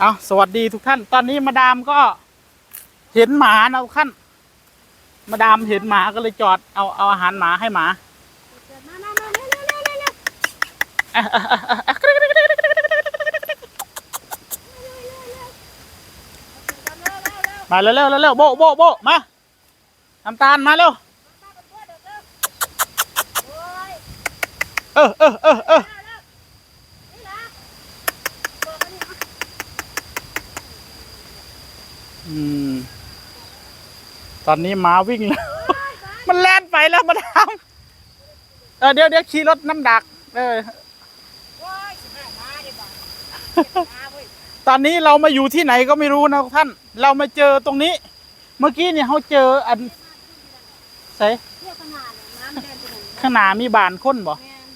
เอาสวัสดีทุกท่าน ตอนนี้มาดามก็เห็นหมานะทุกท่าน มาดามเห็นหมาก็เลยจอดเอาเอาอาหารหมาให้หมามามาเร็วเร็วเร็วโบะโบะโบะมาน้ำตาลมาเร็วเออเออเออเออ นี่นะบอกกันนี่นะ อืม ตอนนี้หมาวิ่งแล้ว มันแล่นไปแล้วมาดามเออเดี๋ยวเดี๋ยวขี่รถน้ำดัก เออโอ้ยสิบห้ามาดิบ่ะมาเว้ยตอนนี้เรามาอยู่ที่ไหนก็ไม่รู้นะท่าน เรามาเจอตรงนี้ เมื่อกี้เนี่ยเขาเจออันใส่เที่ยวขนาดเนี่ยน้ำแดงไปไหนข้างหน้ามีบานค้นบ่ แม่น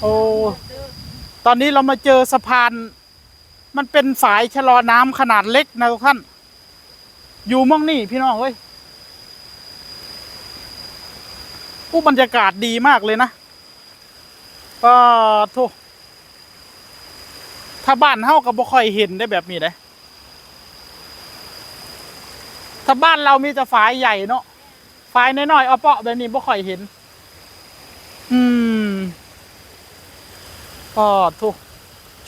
โอ้เด้อตอนนี้เรามาเจอสะพาน มันเป็นฝายชะลอน้ำขนาดเล็กนะทุกท่าน อยู่มั่งนี่พี่น้องเว้ยอู้บรรยากาศดีมากเลยนะก็โทถ้าบ้านเฮาก็บ่ค่อยเห็นได้แบบนี้เลยถ้าบ้านเรามีแต่ฝายใหญ่เนาะฝายน้อยๆเอาเปาะแบบนี้บ่ค่อยเห็น อืมก็ทุก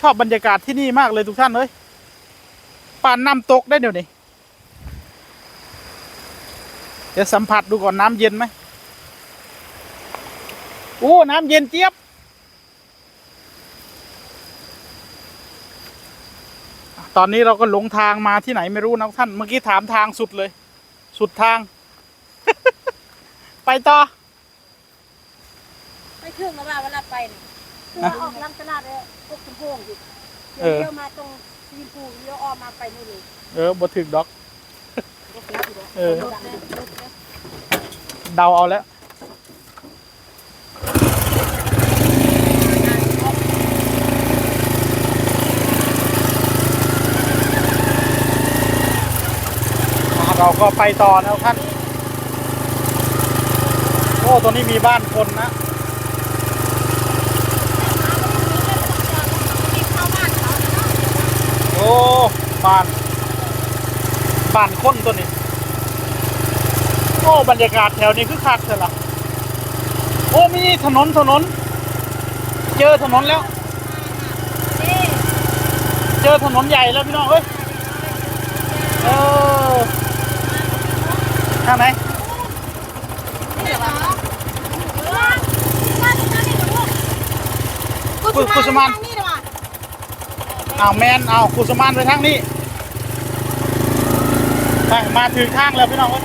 อบบรรยากาศที่นี่มากเลยทุกท่านเลยป่านน้ำตกได้เดี๋ยวนี้เดี๋ยวสัมผัสดูก่อนน้ำเย็นไหมโอ้ น้ำเย็นเจี๊ยบตอนนี้เราก็หลงทางมาที่ไหนไม่รู้นะท่าน เมื่อกี้ถามทางสุดเลย สุดทาง ไปต่อ ไปถึงแล้วว่าเวลาไปเนี่ย คือว่าออกลำตลาดเลยพวกชมพูอยู่เออเดี๋ยวมาตรงซีนปูเดี๋ยวออกมาไปนู่นเลยเออบถึกดอกรถแล้วอยู่เออรถแล้วรถแล้วเดาเอาแล้วเราก็ไปต่อแล้วท่านโอ้ตัวนี้มีบ้านคนนะ โอ้ บ้าน บ้านคนตัวนี้ โอ้ บรรยากาศแถวนี้คือคักเถอะล่ะ โอ้ มีถนนถนน เจอถนนแล้วนี่เจอถนนใหญ่แล้วพี่น้องเอ้ย เออทางไหนนี่เหรอว่าว่าตรงนั้นนี่เหรอลูกกุกุสุมานทงนี่เหรอวะอ้าวแมนเอากุสมานไปทางนี้ ไปมาถึงทางแล้วพี่น้องเอ้ย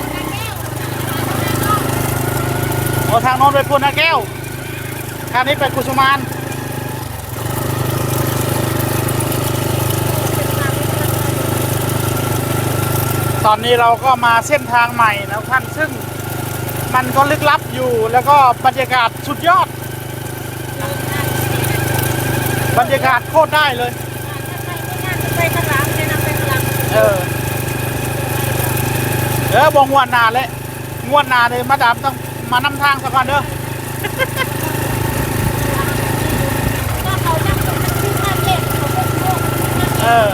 โอ้ทางโน้นไปพูนนาแก้ว ทางนี้ไปกุสมานตอนนี้เราก็มาเส้นทางใหม่แล้วท่านซึ่งมันก็ลึกลับอยู่แล้วก็บรรยากาศสุดยอด บรรยากาศโคตรได้เลยไปข้างหลังแนะนำไปข้างหลังเออเออบงวดหนาเลยงวดหนาเลยมาดามต้องมานำทางสักก่อนเด้อก็เขานั่งตรงนั้นที่ข้างเล็กเขาก็โยกเออ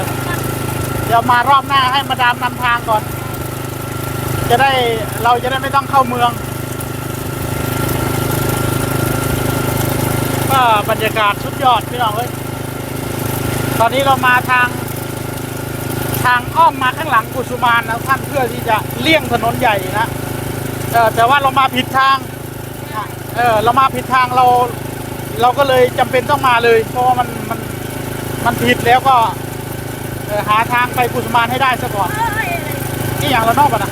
เดี๋ยวมารอบหน้าให้มาดามนำทางก่อน จะได้เราจะได้ไม่ต้องเข้าเมือง ก็บรรยากาศสุดยอดพี่น้องเอ้ยตอนนี้เรามาทาง ทางอ้อมมาข้างหลังกุสุมานนะท่านเพื่อที่จะเลี่ยงถนนใหญ่นะเออแต่ว่าเรามาผิดทางเออเรามาผิดทางเรา เราก็เลยจำเป็นต้องมาเลย เพราะว่ามันมันมันผิดแล้วก็หาทางไปกุสุมานให้ได้ซะก่อนนี่อย่างเรานอกกันนะ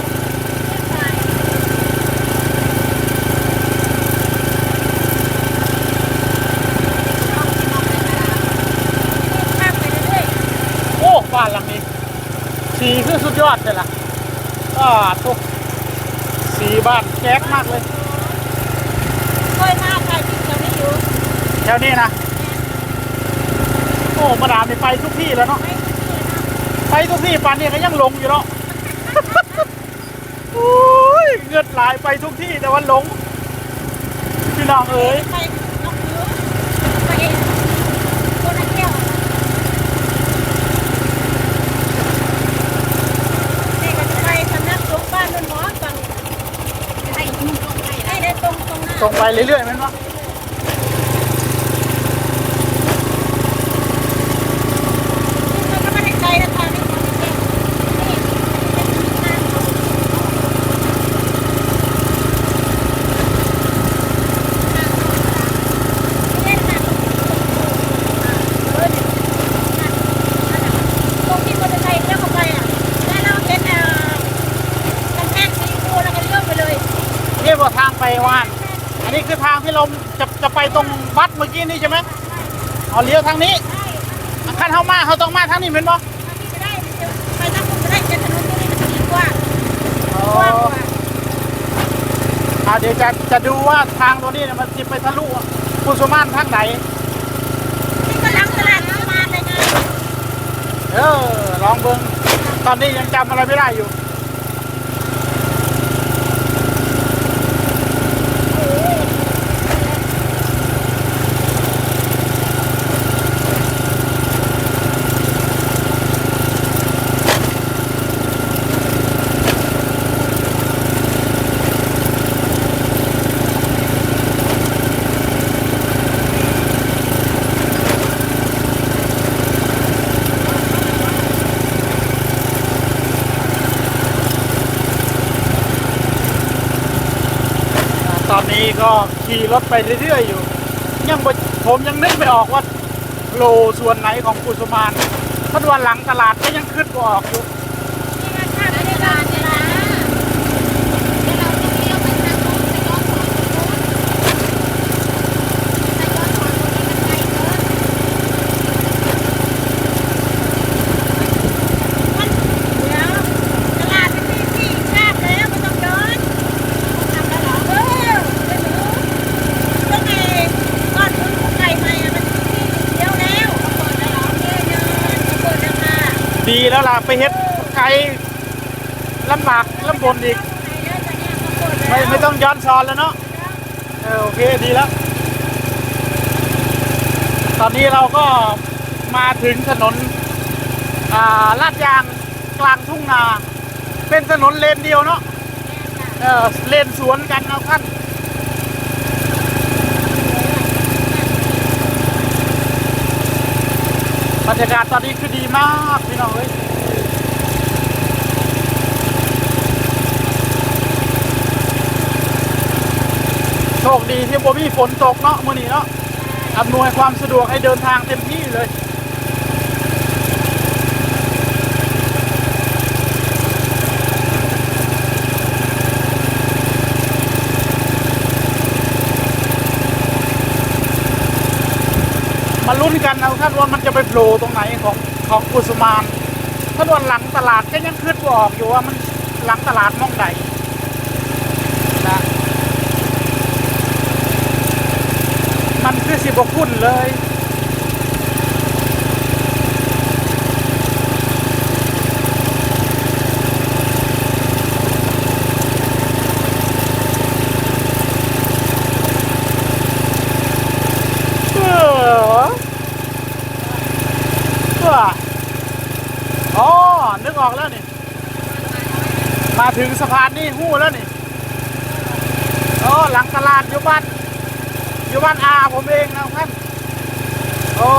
โอ้บ้านหลังนี้ สีคือสุดยอดเลยล่ะก็ทุกสีบ้านแจ๊กมากเลยเคยมาใครที่จะไม่อยู่แถวนี้นะโอ้มาดามนี่ไปทุกที่แล้วเนาะไปทุกที่ปานนี้ก็ยังหลงอยู่เนาะโอ้ยเงือดไหลายไปทุกที่แต่ว่าหลงพี่น้องเอ๋ย ไปน้องหือไปคนละแก้ว ส่งไปเรื่อยๆแมันวะ มันก็ไม่ได้ไกลนะทางนี้นี่เป็นทางนี่นะเออเนี่ยตรงที่มอเตอร์ไซค์เลี้ยวเข้าไปอะแล้วเราเห็นอ่ากำแพงสีฟูแล้วก็เลี้ยวไปเลย นี่บอกทางไปว่าน อันนี้คือทางที่ เราจะจะไปตรงวัดเมื่อกี้นี่ใช่ไหมเอาเลี้ยวทางนี้ใช่ขั้นเขามาเขาต้องมาทางนี้เป็นบ่ทางนี้ก็ได้ไปทางนู้นก็ได้แต่ถนนตรงนี้มันจะดีกว่ากว้างกว่าอ่าเดี๋ยวจะจะดูว่าทางตัวนี้เนี่ยมันจะไปทะลุกุสุมานทางไหนนี่ก็ลังตลาดมาเลยไงเออลองเบิ่งตอนนี้ยังจำอะไรไม่ได้อยู่ นี้ก็ขี่รถไปเรื่อยๆอยู่ ยังผมยังนึกไม่ออกว่าโลส่วนไหนของกุสุมานถ้าวันหลังตลาดก็ยังขึ้นออกอยู่ นี่ก็ข้ามไปในลานเนี่ยนะเดี๋ยวเราจะเลี้ยวไปทางโน้นไปย้อนสอนตรงโน้นไปย้อนสอนตรงนี้มันไกลเกินมันเดี๋ยวตลาดมันมีที่แคบแล้วไม่ต้องเดินทำได้เหรอเออไม่รู้ต้องไงก้อนทุนของไก่ใหม่อะมันมีที่เดียวแล้วเปิดได้เหรอเดินเดินเปิดแล้วค่ะ ดีแล้วล่ะไปเฮ็ดไกลลำบากลำบนอีก ไม่ไม่ต้องย้อนซอนแล้วเนาะเออโอเคดีแล้ว ตอนนี้เราก็มาถึงถนนาลาดยางกลางทุ่งนา เป็นถนนเลนเดียวเนาะเออเลนสวนกันเอาท่าน บรรยากาศตอนนี้คือดีมากพี่น้องเอ้ยโชคดีที่บ่มีฝนตกเนาะมื่อนี้เนาะอำนวยความสะดวกให้เดินทางเต็มที่เลย มาลุ้นกันนะท่านว่ามันจะไปโผล่ตรงไหนของของกุสุมานท่านวันหลังตลาดก็ยังคิดบ่ออกอยู่ว่ามันหลังตลาดมองใดนะมันคือสิบกคุณเลย เออเอออ๋อ นึกออกแล้วนี่ มาถึงสะพานนี่หู้แล้วนี่อ๋อหลังตลาดอยู่บ้านอยู่บ้านอาผมเองนะท่านโอ้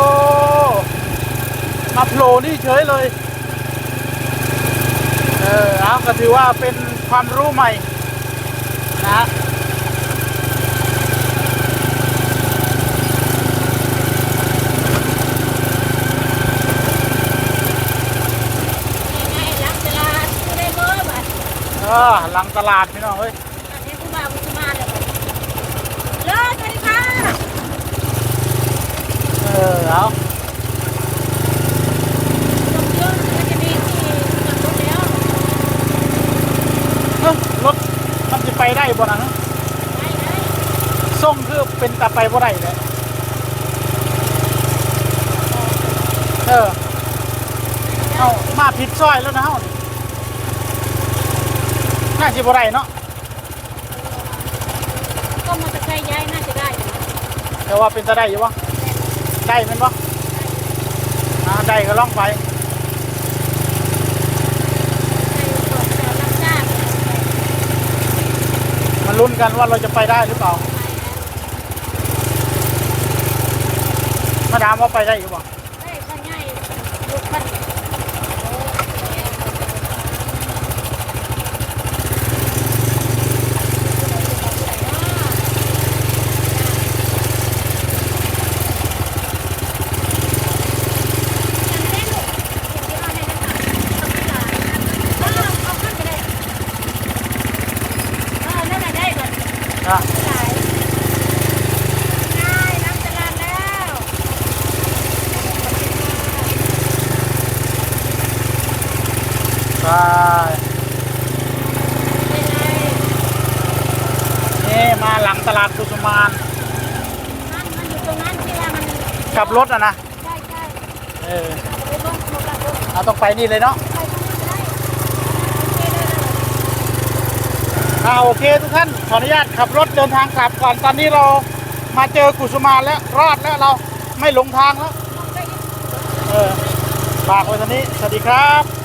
มาโผล่นี่เฉยเลย เออเอาก็ถือว่าเป็นความรู้ใหม่นะ ไงรักตลาดกูได้เบอร์บัด เออหลังตลาดพี่น้องเอ้ยอันนี้กูมากูจะมาเลยเลิศสวัสดีค่ะเออเอาจบเยอะมันจะมีที่จอดรถแล้วเอ้อรถมันจะไปได้บ่นะได้ได้ส่งคือเป็นตาไปบ่ได้เลยเออเอามาผิดซอยแล้วนะเฮานี่ น่าจะบ่ได้เนาะก็มันจะร์ค์ย้ายน่าจะได้อยู่แต่ว่าเป็นจะได้อยู่วะได้เป็นปะอ่ได้ก็ล่องไปใามันลุ้นกันว่าเราจะไปได้หรือเปล่ามาดามว่าไปได้หอยู่ปะได้ยช่าง่ายรถบัส นะหลายง่ายน้ำตลาดแล้วใช่นี่มาหลังตลาดกุสุมานนั่นมันอยู่ตรงนั้นที่ว่ามันขับรถอะนะ ใช่ใช่เออไปบ้านรถรถเราต้องไปนี่เลยเนาะ ไปตรงนั้นได้โอเคได้เลย อ่าโอเคทุกท่านขออนุญาตขับรถเดินทางกลับก่อนตอนนี้เรามาเจอกุสุมานแล้วรอดแล้วเราไม่หลงทางแล้วเออฝากไว้ตอนนี้สวัสดีครับ